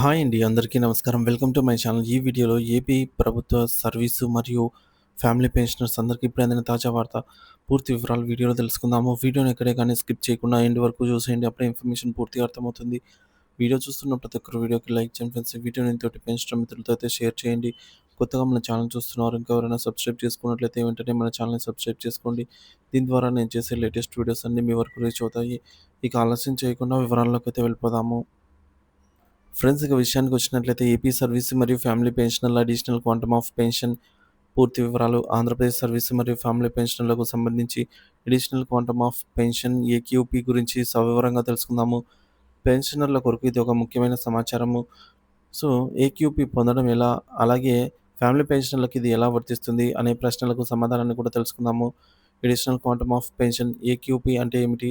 Hi అండి. అందరికీ నమస్కారం. Welcome to my channel. ఈ వీడియోలో ఏపీ ప్రభుత్వ సర్వీసు మరియు ఫ్యామిలీ పెన్షనర్స్ అందరికీ ఇప్పుడు అందిన తాజా వార్త. పూర్తి వివరాలు వీడియోలో తెలుసుకుందాము. వీడియోని ఎక్కడే కానీ స్కిప్ చేయకుండా ఎండ్ వరకు చూసేయండి. అప్పుడే ఇన్ఫర్మేషన్ పూర్తిగా అర్థమవుతుంది. వీడియో చూస్తున్న ప్రతి ఒక్కరు వీడియోకి లైక్ చేయండి ఫ్రెండ్స్. వీడియోని తోటి పెంచడం మిత్రులతో అయితే షేర్ చేయండి. కొత్తగా మన ఛానల్ చూస్తున్నారు ఇంకెవరైనా సబ్స్క్రైబ్ చేసుకున్నట్లయితే వెంటనే మన ఛానల్‌ని సబ్స్క్రైబ్ చేసుకోండి. దీని ద్వారా నేను చేసే లేటెస్ట్ వీడియోస్ అన్నీ మీ వరకు రీచ్ అవుతాయి. ఇక ఆలస్యం చేయకుండా వివరాల్లోకైతే వెళ్ళిపోదాము. ఫ్రెండ్స్ ఇక విషయానికి వచ్చినట్లయితే ఏపీ సర్వీస్ మరియు ఫ్యామిలీ పెన్షనర్ల అడిషనల్ క్వాంటమ్ ఆఫ్ పెన్షన్ పూర్తి వివరాలు ఆంధ్రప్రదేశ్ సర్వీస్ మరియు ఫ్యామిలీ పెన్షనర్లకు సంబంధించి additional quantum of pension AQP గురించి సవివరంగా తెలుసుకుందాము. పెన్షనర్ల కొరకు ఇది ఒక ముఖ్యమైన సమాచారము. సో, ఏక్యూపీ పొందడం ఎలా? అలాగే ఫ్యామిలీ పెన్షనర్లకు ఇది ఎలా వర్తిస్తుంది? అనే ప్రశ్నలకు సమాధానాన్ని కూడా తెలుసుకుందాము. Additional quantum of pension AQP అంటే ఏమిటి?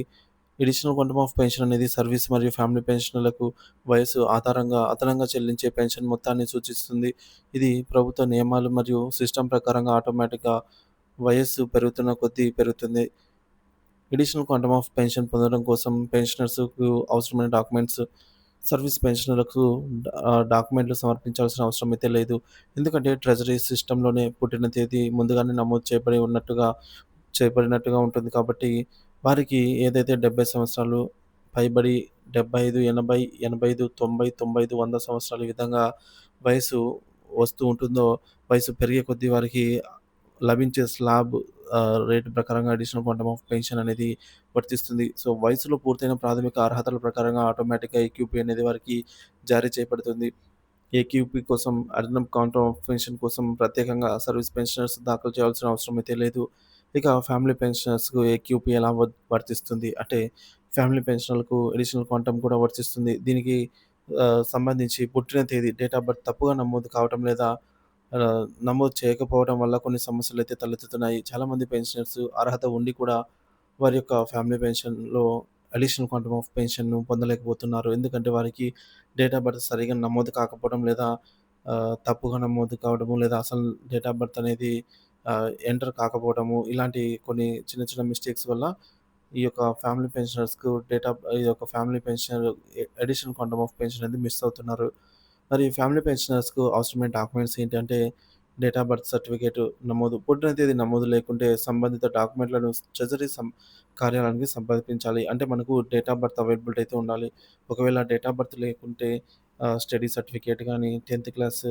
ఎడిషనల్ క్వాంటమ్ ఆఫ్ పెన్షన్ అనేది సర్వీస్ మరియు ఫ్యామిలీ పెన్షన్లకు వయసు ఆధారంగా అదనంగా చెల్లించే పెన్షన్ మొత్తాన్ని సూచిస్తుంది. ఇది ప్రభుత్వ నియమాలు మరియు సిస్టమ్ ప్రకారంగా ఆటోమేటిక్‌గా వయస్సు పెరుగుతున్న కొద్దీ పెరుగుతుంది. అడిషనల్ క్వాంటమ్ ఆఫ్ పెన్షన్ పొందడం కోసం పెన్షనర్స్‌కు అవసరమైన డాక్యుమెంట్స్ సర్వీస్ పెన్షనర్లకు డాక్యుమెంట్లు సమర్పించాల్సిన అవసరం అయితే లేదు. ఎందుకంటే ట్రెజరీ సిస్టమ్‌లోనే పుట్టిన తేదీ ముందుగానే నమోదు చేయబడి ఉన్నట్టుగా చేయబడినట్టుగా ఉంటుంది కాబట్టి వారికి ఏదైతే 70 సంవత్సరాలు పైబడి 75, 80, 85, 90, 95, 100 సంవత్సరాలు ఈ విధంగా వయసు వస్తూ ఉంటుందో వయసు పెరిగే కొద్దీ వారికి లభించే స్లాబ్ రేటు ప్రకారంగా అడిషనల్ క్వాంటమ్ ఆఫ్ పెన్షన్ అనేది వర్తిస్తుంది. సో, వయసులో పూర్తయిన ప్రాథమిక అర్హతల ప్రకారంగా ఆటోమేటిక్‌గా ఏక్యూపీ అనేది వారికి జారీ చేయబడుతుంది. ఏక్యూపీ కోసం అడిషనల్ క్వాంటమ్ ఆఫ్ పెన్షన్ కోసం ప్రత్యేకంగా సర్వీస్ పెన్షనర్స్ దాఖలు చేయాల్సిన అవసరం అయితే లేదు. ఇక ఫ్యామిలీ పెన్షనర్స్‌కు ఏక్యూపీ ఎలా వర్తిస్తుంది అంటే ఫ్యామిలీ పెన్షనర్లకు అడిషనల్ క్వాంటమ్ కూడా వర్తిస్తుంది. దీనికి సంబంధించి పుట్టిన తేదీ డేట్ ఆఫ్ బర్త్ తప్పుగా నమోదు కావటం లేదా నమోదు చేయకపోవడం వల్ల కొన్ని సమస్యలు అయితే తలెత్తుతున్నాయి. చాలామంది పెన్షనర్స్ అర్హత ఉండి కూడా వారి యొక్క ఫ్యామిలీ పెన్షన్‌లో అడిషనల్ క్వాంటమ్ ఆఫ్ పెన్షన్‌ను పొందలేకపోతున్నారు. ఎందుకంటే వారికి డేట్ ఆఫ్ బర్త్ సరిగ్గా నమోదు కాకపోవడం లేదా తప్పుగా నమోదు కావడము లేదా అసలు డేట్ ఆఫ్ బర్త్ అనేది ఎంటర్ కాకపోవడము ఇలాంటి కొన్ని చిన్న చిన్న మిస్టేక్స్ వల్ల ఈ యొక్క ఫ్యామిలీ పెన్షనర్స్‌కు డేట్ ఆఫ్ ఈ యొక్క family pension additional quantum of pension అనేది మిస్ అవుతున్నారు. మరి ఫ్యామిలీ పెన్షనర్స్‌కు అవసరమైన డాక్యుమెంట్స్ ఏంటంటే డేట్ ఆఫ్ బర్త్ సర్టిఫికేట్ నమోదు పుట్టిన తేదీ నమోదు లేకుంటే సంబంధిత డాక్యుమెంట్లను ట్రెజరీ సం కార్యాలయానికి సంప్రదించాలి. అంటే మనకు డేట్ ఆఫ్ బర్త్ అవైలబిలిటీ అయితే ఉండాలి. ఒకవేళ డేట్ ఆఫ్ బర్త్ లేకుంటే స్టడీ సర్టిఫికేట్ కానీ టెన్త్ క్లాస్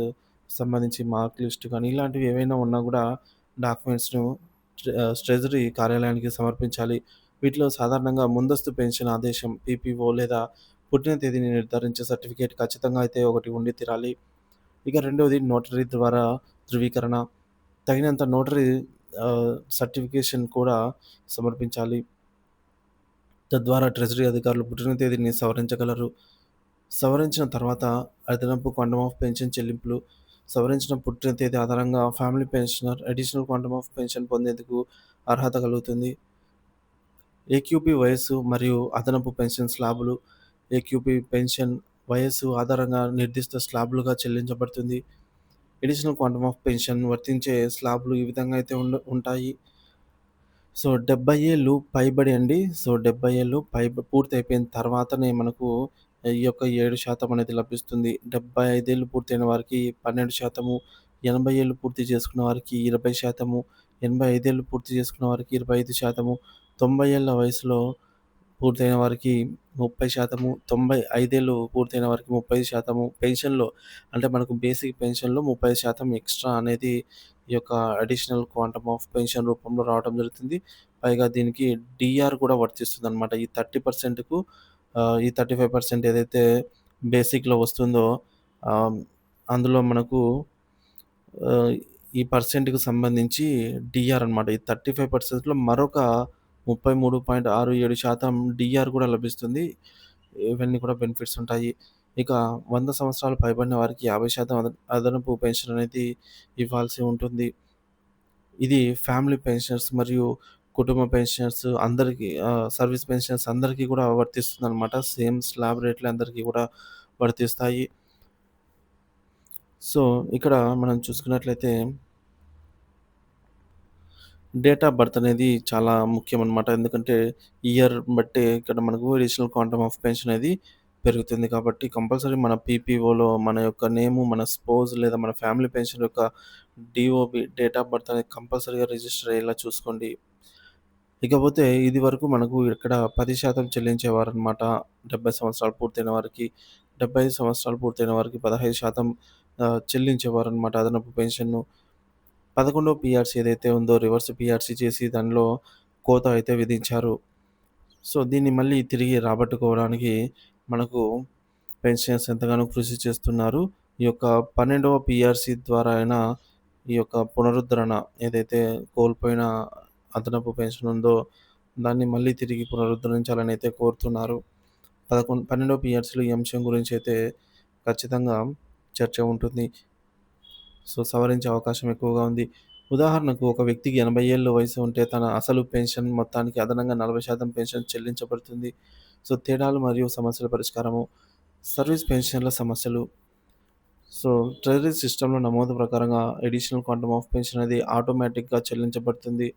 సంబంధించి మార్క్ లిస్ట్ కానీ ఇలాంటివి ఏవైనా ఉన్నా కూడా డాక్యుమెంట్స్‌ను ట్రెజరీ కార్యాలయానికి సమర్పించాలి. వీటిలో సాధారణంగా ముందస్తు పెన్షన్ ఆదేశం పీపీఓ లేదా పుట్టిన తేదీని నిర్ధారించే సర్టిఫికేట్ ఖచ్చితంగా అయితే ఒకటి ఉండి తీరాలి. ఇక రెండవది నోటరీ ద్వారా ధృవీకరణ. తగినంత నోటరీ సర్టిఫికేషన్ కూడా సమర్పించాలి. తద్వారా ట్రెజరీ అధికారులు పుట్టిన తేదీని సవరించగలరు. సవరించిన తర్వాత అదనపు క్వాంటమ్ ఆఫ్ పెన్షన్ చెల్లింపులు. సవరించిన పుట్టిన తేదీ ఆధారంగా family pensioner additional quantum of pension పొందేందుకు అర్హత కలుగుతుంది. ఏక్యూపీ వయస్సు మరియు అదనపు పెన్షన్ స్లాబులు. ఏక్యూపీ పెన్షన్ వయస్సు ఆధారంగా నిర్దిష్ట స్లాబులుగా చెల్లించబడుతుంది. అడిషనల్ క్వాంటమ్ ఆఫ్ పెన్షన్ వర్తించే స్లాబులు ఈ విధంగా అయితే ఉండ ఉంటాయి. సో, 70 ఏళ్ళు పైబడి అండి. సో, 70 ఏళ్ళు పై పూర్తి అయిపోయిన తర్వాతనే మనకు ఈ యొక్క ఏడు శాతం అనేది లభిస్తుంది. డెబ్బై ఐదేళ్ళు పూర్తయిన వారికి 12%, 80 ఏళ్ళు పూర్తి చేసుకున్న వారికి 20%, 85 ఏళ్ళు పూర్తి చేసుకున్న వారికి ఇరవై ఐదు శాతము తొంభై ఏళ్ళ వయసులో పూర్తయిన వారికి ముప్పై శాతము తొంభై ఐదేళ్ళు పూర్తయిన వారికి 30% పెన్షన్‌లో అంటే మనకు బేసిక్ పెన్షన్‌లో 30% ఎక్స్‌ట్రా అనేది ఈ యొక్క అడిషనల్ క్వాంటమ్ ఆఫ్ పెన్షన్ రూపంలో రావడం జరుగుతుంది. పైగా దీనికి డిఆర్ కూడా వర్తిస్తుంది అనమాట ఈ థర్టీ పర్సెంట్కు ఈ 35% ఏదైతే బేసిక్‌లో వస్తుందో అందులో మనకు ఈ పర్సెంట్‌కి సంబంధించి డిఆర్ అనమాట. ఈ థర్టీ ఫైవ్ పర్సెంట్లో మరొక ముప్పై మూడు పాయింట్ ఆరు ఏడు శాతం డిఆర్ కూడా లభిస్తుంది. ఇవన్నీ కూడా బెనిఫిట్స్ ఉంటాయి. ఇక వంద సంవత్సరాలు పైబడిన వారికి 50% అద అదనపు పెన్షన్ అనేది ఇవ్వాల్సి ఉంటుంది. ఇది ఫ్యామిలీ పెన్షన్స్ మరియు కుటుంబ పెన్షన్స్ అందరికీ సర్వీస్ పెన్షన్స్ అందరికీ కూడా వర్తిస్తుందనమాట. సేమ్ స్లాబ్ రేట్లు అందరికీ కూడా వర్తిస్తాయి. సో, ఇక్కడ మనం చూసుకున్నట్లయితే డేట్ ఆఫ్ బర్త్ అనేది చాలా ముఖ్యం అనమాట ఎందుకంటే ఇయర్ బట్టే ఇక్కడ మనకు అడిషనల్ క్వాంటమ్ ఆఫ్ పెన్షన్ అనేది పెరుగుతుంది కాబట్టి కంపల్సరీ మన పీపీఓలో మన యొక్క నేము, మన స్పోజ్ లేదా మన ఫ్యామిలీ పెన్షన్ యొక్క డిఓబి డేట్ ఆఫ్ బర్త్ అనేది కంపల్సరీగా రిజిస్టర్ అయ్యేలా చూసుకోండి. ఇకపోతే ఇది వరకు మనకు ఇక్కడ 10% చెల్లించేవారనమాట. 70 సంవత్సరాలు పూర్తయిన వారికి. 75 సంవత్సరాలు పూర్తయిన వారికి పదహైదు శాతం చెల్లించేవారనమాట అదనపు పెన్షన్‌ను. 11వ పీఆర్సీ ఏదైతే ఉందో రివర్స్ పీఆర్సీ చేసి దానిలో కోత అయితే విధించారు. సో, దీన్ని మళ్ళీ తిరిగి రాబట్టుకోవడానికి మనకు పెన్షన్స్ ఎంతగానో కృషి చేస్తున్నారు. ఈ యొక్క 12వ పీఆర్సీ ద్వారా అయినా ఈ యొక్క పునరుద్ధరణ ఏదైతే కోల్పోయిన అదనపు పెన్షన్ ఉందో దాన్ని మళ్ళీ తిరిగి పునరుద్ధరించాలని అయితే కోరుతున్నారు. పదకొండు 12వ పిఆర్సీలో ఈ అంశం గురించి అయితే ఖచ్చితంగా చర్చ ఉంటుంది. సో, సవరించే అవకాశం ఎక్కువగా ఉంది. ఉదాహరణకు ఒక వ్యక్తికి ఎనభై ఏళ్ళు వయసు ఉంటే తన అసలు పెన్షన్ మొత్తానికి అదనంగా 40% పెన్షన్ చెల్లించబడుతుంది. సో, తేడాలు మరియు సమస్యల పరిష్కారము. సర్వీస్ పెన్షన్ల సమస్యలు. సో, ట్రెజరీ సిస్టంలో నమోదు ప్రకారంగా అడిషనల్ క్వాంటమ్ ఆఫ్ పెన్షన్ అనేది ఆటోమేటిక్‌గా చెల్లించబడుతుంది.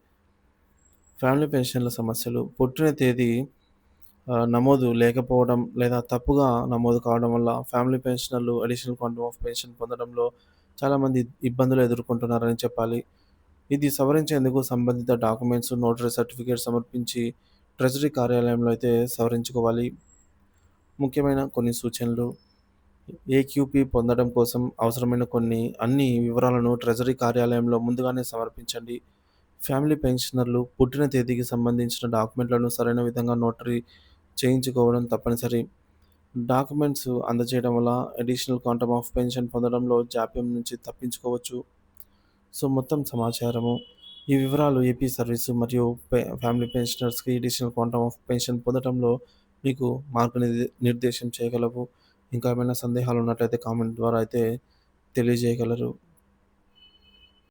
ఫ్యామిలీ పెన్షన్ల సమస్యలు. పుట్టిన తేదీ నమోదు లేకపోవడం లేదా తప్పుగా నమోదు కావడం వల్ల ఫ్యామిలీ పెన్షనర్లు అడిషనల్ క్వాంటమ్ ఆఫ్ పెన్షన్ పొందడంలో చాలామంది ఇబ్బందులు ఎదుర్కొంటున్నారని చెప్పాలి. ఇది సవరించేందుకు సంబంధిత డాక్యుమెంట్స్, నోటరీ సర్టిఫికేట్ సమర్పించి ట్రెజరీ కార్యాలయంలో అయితే సవరించుకోవాలి. ముఖ్యమైన కొన్ని సూచనలు. ఏక్యూపీ పొందడం కోసం అవసరమైన కొన్ని అన్ని వివరాలను ట్రెజరీ కార్యాలయంలో ముందుగానే సమర్పించండి. ఫ్యామిలీ పెన్షనర్లు పుట్టిన తేదీకి సంబంధించిన డాక్యుమెంట్లను సరైన విధంగా నోటరీ చేయించుకోవడం తప్పనిసరి. డాక్యుమెంట్స్ అందజేయడం వల్ల అడిషనల్ క్వాంటమ్ ఆఫ్ పెన్షన్ పొందడంలో జాప్యం నుంచి తప్పించుకోవచ్చు. సో, మొత్తం సమాచారము. ఈ వివరాలు ఏపీ సర్వీసు మరియు ఫ్యామిలీ పెన్షనర్స్‌కి అడిషనల్ క్వాంటమ్ ఆఫ్ పెన్షన్ పొందడంలో మీకు మార్గనిర్దే నిర్దేశం చేయగలవు. ఇంకా ఏమైనా సందేహాలు ఉన్నట్లయితే కామెంట్ ద్వారా అయితే తెలియజేయగలరు.